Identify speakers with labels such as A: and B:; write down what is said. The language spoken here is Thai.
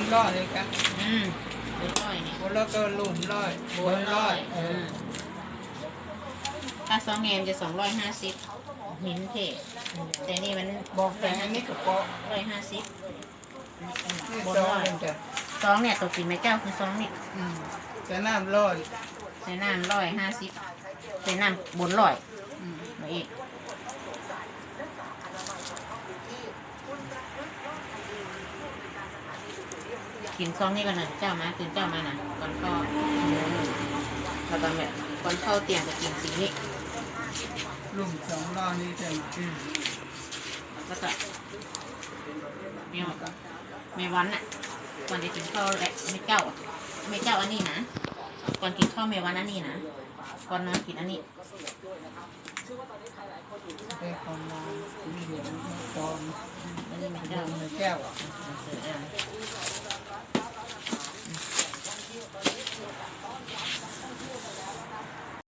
A: นร้อยเลยกัน
B: อืมบนร้อยนี่
A: บนแล้วก็ลุ่มร้อยบนร้อยเออ
B: ถ้าสองแงมจะสองร้อยห้าสิบหินเทแต่นี่มัน
A: บอกแต่อันนี้ก็เปาะ
B: ร้อยห้าสิบ
A: นี่
B: บน
A: สอง
B: ร้อย
A: เป็นจ้ะ
B: สองเนี่ยตกสีแม่เจ้าคือสองนี่
A: อืมจะน้ำร้อย
B: ใส่น้ำร้อยห้าสิบใส่น้ำบนร้อย
A: อืม
B: มาอีก กินซองนี่ก่อนนะเจ้ามาตื่นเจ้ามานะก่อนเข้าแล้วก็แบบก่อนเข้าเตียงจะกินสีนี้
A: ลุ่มสองร้อยนี่จะมา
B: อืมแล้วก็เมียวเมวันน่ะก่อนจะกินข้าวแหละไม่เจ้าอะไม่เจ้าอันนี้นะก่อนกินข้าวเมวันอันนี้นะก่อนนอนกินอันนี้
A: ไปของมาสีเหลืองตอน
B: อันนี้ไม่
A: เจ้า
B: เจ้า
A: ในแก้วอะ
B: เออ